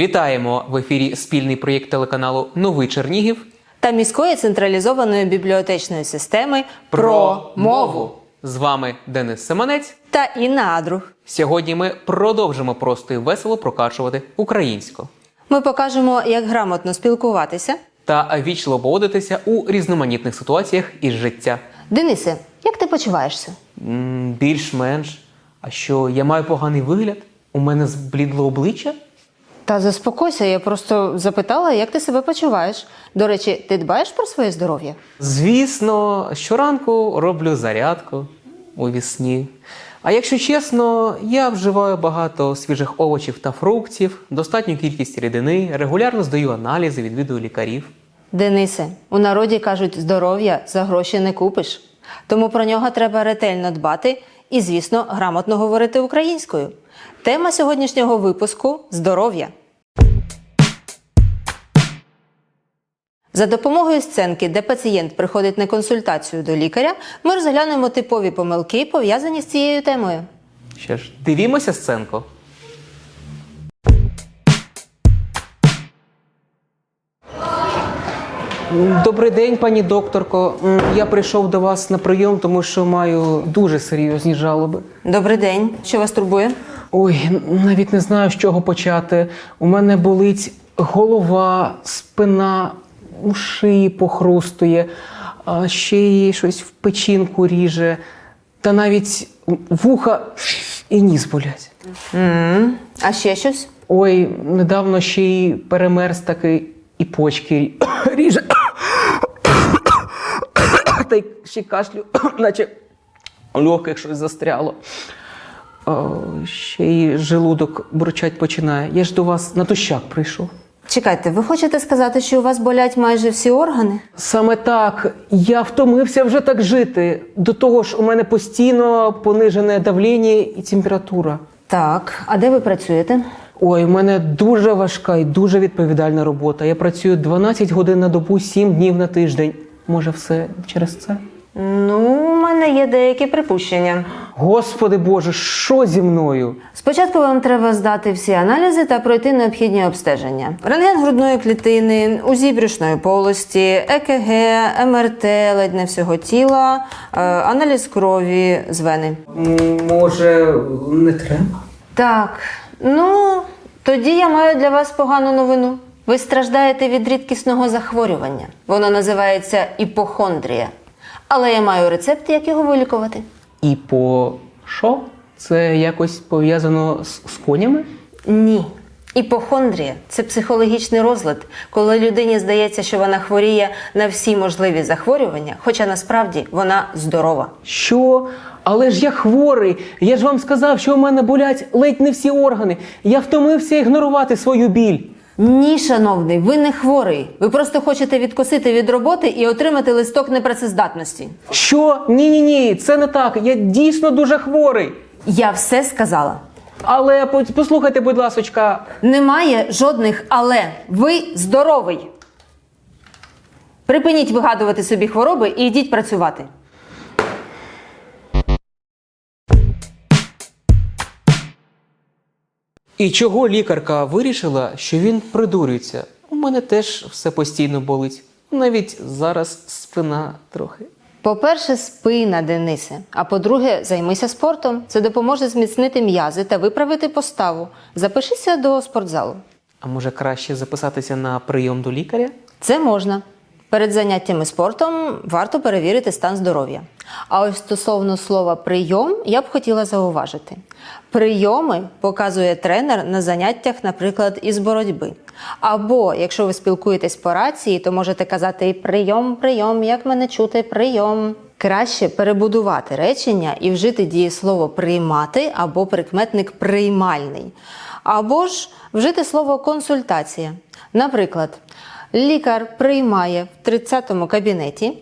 Вітаємо в ефірі спільний проєкт телеканалу Новий Чернігів та міської централізованої бібліотечної системи про мову З вами Денис Семенець. та Інна Адрух. Сьогодні ми продовжимо просто і весело прокачувати українську Ми покажемо, як грамотно спілкуватися. та вічливо поводитися у різноманітних ситуаціях із життя. Денисе, як ти почуваєшся? Більш-менш. А що я маю поганий вигляд? У мене зблідло обличчя? Та заспокойся, я просто запитала, як ти себе почуваєш. До речі, ти дбаєш про своє здоров'я? Звісно, щоранку роблю зарядку у вісні. А якщо чесно, я вживаю багато свіжих овочів та фруктів, достатню кількість рідини, регулярно здаю аналізи, відвідую лікарів. Денисе, у народі кажуть, здоров'я за гроші не купиш. Тому про нього треба ретельно дбати і, звісно, грамотно говорити українською. Тема сьогоднішнього випуску здоров'я. За допомогою сценки, де пацієнт приходить на консультацію до лікаря, ми розглянемо типові помилки, пов'язані з цією темою. Ще ж, дивімося сценку. Добрий день, пані докторко. Я прийшов до вас на прийом, тому що маю дуже серйозні жалоби. Добрий день, що вас турбує? Ой, навіть не знаю, з чого почати. У мене болить голова, спина, у шиї похрустує, ще й щось в печінку ріже, та навіть вуха і ніс болять. м А ще щось? Ой, недавно ще й перемерз такий і почки ріже. Та й ще кашлю, наче у легких щось застряло. О, ще й желудок бурчать починає. Я ж до вас на тощак прийшов. Чекайте, ви хочете сказати, що у вас болять майже всі органи? Саме так, я втомився вже так жити. До того ж, у мене постійно понижене давлення і температура. Так, а де ви працюєте? Ой, у мене дуже важка і дуже відповідальна робота. Я працюю 12 годин на добу, 7 днів на тиждень. Може, все через це? Ну, у мене є деякі припущення. Господи Боже, що зі мною? Спочатку вам треба здати всі аналізи та пройти необхідні обстеження: рентген грудної клітини, УЗІ брюшної полості, ЕКГ, МРТ ледь не всього тіла, е, аналіз крові з вени. М, Може, не треба? Так, ну тоді я маю для вас погану новину. Ви страждаєте від рідкісного захворювання. Воно називається іпохондрія. Але я маю рецепт, як його вилікувати. І по що? Це якось пов'язано з, з конями? Ні. Іпохондрія це психологічний розлад, коли людині здається, що вона хворіє на всі можливі захворювання, хоча насправді вона здорова. Що? Але ж я хворий. Я ж вам сказав, що у мене болять ледь не всі органи. Я втомився ігнорувати свою біль. Ні, шановний, ви не хворий. Ви просто хочете відкосити від роботи і отримати листок непрацездатності. Що? Ні, ні, ні, це не так. Я дійсно дуже хворий. Я все сказала. Але по- послухайте, будь ласочка, Немає жодних але. Ви здоровий. Припиніть вигадувати собі хвороби і йдіть працювати. І чого лікарка вирішила, що він придурюється? У мене теж все постійно болить. Навіть зараз спина трохи. По-перше, спина, Денисе. А по-друге, займися спортом. Це допоможе зміцнити м'язи та виправити поставу. Запишися до спортзалу. А може краще записатися на прийом до лікаря? Це можна. Перед заняттями спортом варто перевірити стан здоров'я. А ось стосовно слова прийом я б хотіла зауважити. Прийоми показує тренер на заняттях, наприклад, із боротьби. Або якщо ви спілкуєтесь по рації, то можете казати прийом, прийом, як мене чути, прийом. Краще перебудувати речення і вжити дієслово приймати або прикметник приймальний. Або ж вжити слово консультація. Наприклад, Лікар приймає в 30-му кабінеті.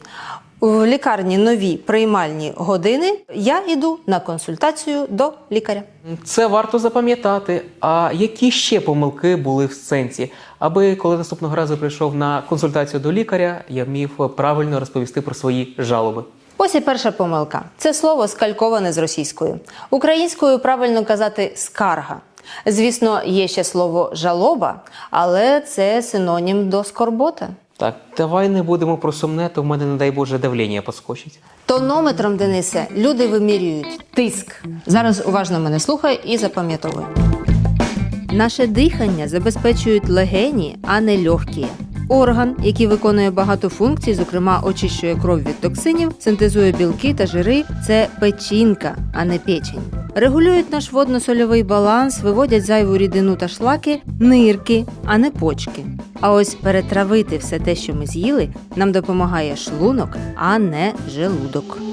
В лікарні нові приймальні години. Я йду на консультацію до лікаря. Це варто запам'ятати. А які ще помилки були в сценці? Аби коли наступного разу прийшов на консультацію до лікаря, я вмів правильно розповісти про свої жалоби. Ось і перша помилка. Це слово скальковане з російською. Українською правильно казати скарга. Звісно, є ще слово жалоба, але це синонім до скорботи. Так, давай не будемо про сумне, то в мене, не дай Боже, давлення поскочить. Тонометром, Денисе, люди вимірюють тиск. Зараз уважно мене слухай і запам'ятовуй. Наше дихання забезпечують легені, а не легкі. Орган, який виконує багато функцій, зокрема очищує кров від токсинів, синтезує білки та жири, це печінка, а не печень. Регулюють наш водно-сольовий баланс, виводять зайву рідину та шлаки, нирки, а не почки. А ось перетравити все те, що ми з'їли, нам допомагає шлунок, а не желудок.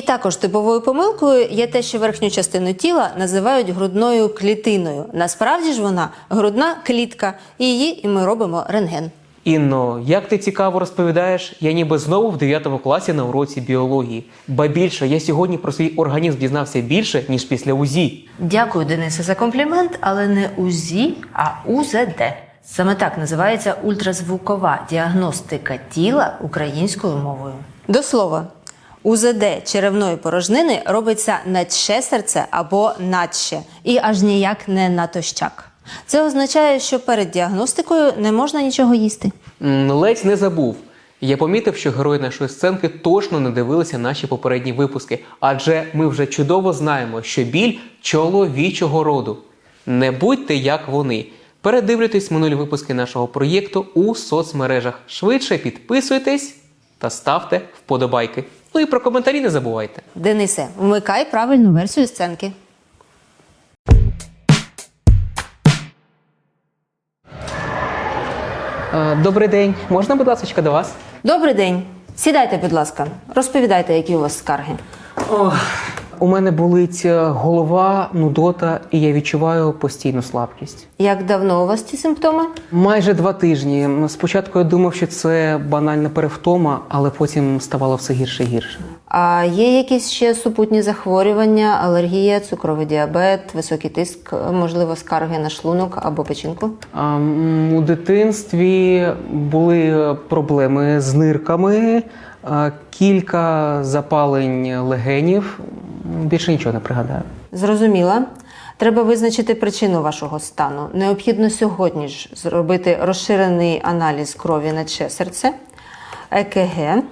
І також типовою помилкою є те, що верхню частину тіла називають грудною клітиною. Насправді ж вона грудна клітка, і її і ми робимо рентген. Інно, як ти цікаво розповідаєш, я ніби знову в 9 класі на уроці біології. Ба більше, я сьогодні про свій організм дізнався більше, ніж після УЗІ. Дякую, Денисе, за комплімент, але не УЗІ, а УЗД. Саме так називається ультразвукова діагностика тіла українською мовою. До слова, УЗД черевної порожнини робиться наче серце або надще, і аж ніяк не натощак. Це означає, що перед діагностикою не можна нічого їсти. Ледь не забув. Я помітив, що герої нашої сценки точно не дивилися наші попередні випуски, адже ми вже чудово знаємо, що біль чоловічого роду. Не будьте як вони. Передивлюйтесь минулі випуски нашого проєкту у соцмережах. Швидше підписуйтесь та ставте вподобайки. Ну і про коментарі не забувайте. Денисе, вмикай правильну версію сценки. Е, Добрий день, можна, будь ласка, до вас? Добрий день. Сідайте, будь ласка. Розповідайте, які у вас скарги. У мене болить е, голова, нудота, і я відчуваю постійну слабкість. Як давно у вас ці симптоми? Майже два тижні. Спочатку я думав, що це банальна перевтома, але потім ставало все гірше і гірше. А є якісь ще супутні захворювання, алергія, цукровий діабет, високий тиск, можливо, скарги на шлунок або печінку? А, у дитинстві були проблеми з нирками, кілька запалень легенів. Більше нічого не пригадаю. Зрозуміла. Треба визначити причину вашого стану. Необхідно сьогодні ж зробити розширений аналіз крові на че серце, ЕКГ,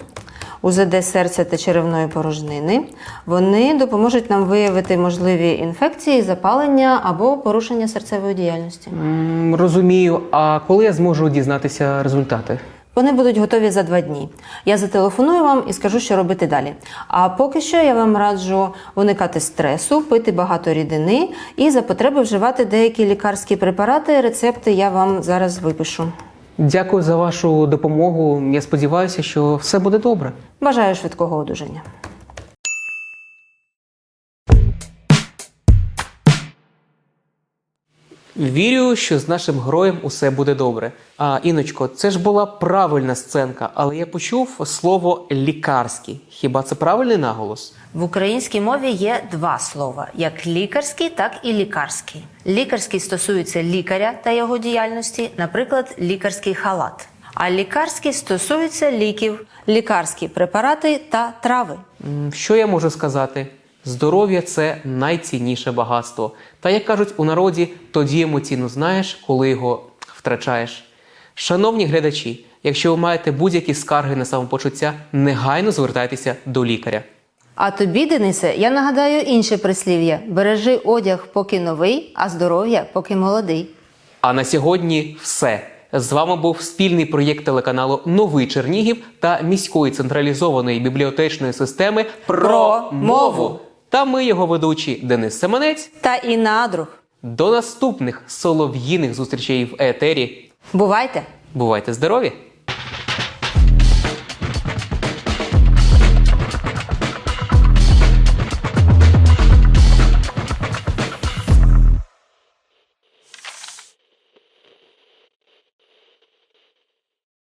УЗД серця та черевної порожнини. Вони допоможуть нам виявити можливі інфекції, запалення або порушення серцевої діяльності. М, Розумію, а коли я зможу дізнатися результати? Вони будуть готові за два дні. Я зателефоную вам і скажу, що робити далі. А поки що я вам раджу уникати стресу, пити багато рідини і за потреби вживати деякі лікарські препарати. Рецепти я вам зараз випишу. Дякую за вашу допомогу. Я сподіваюся, що все буде добре. Бажаю швидкого одужання. Вірю, що з нашим героєм усе буде добре. А іночко, це ж була правильна сценка, але я почув слово лікарський. Хіба це правильний наголос? В українській мові є два слова: як лікарський, так і лікарський. Лікарський стосується лікаря та його діяльності, наприклад, лікарський халат. А лікарський стосується ліків, лікарські препарати та трави. Що я можу сказати? Здоров'я це найцінніше багатство. Та як кажуть у народі, тоді йому ціну знаєш, коли його втрачаєш. Шановні глядачі, якщо ви маєте будь-які скарги на самопочуття, негайно звертайтеся до лікаря. А тобі, Денисе, я нагадаю інше прислів'я: бережи одяг, поки новий, а здоров'я поки молодий. А на сьогодні все. З вами був спільний проєкт телеканалу Новий Чернігів та міської централізованої бібліотечної системи Про мову. Та ми його ведучі Денис Семенець. Та Інна Адрух. До наступних солов'їних зустрічей в етері. Бувайте! Бувайте здорові!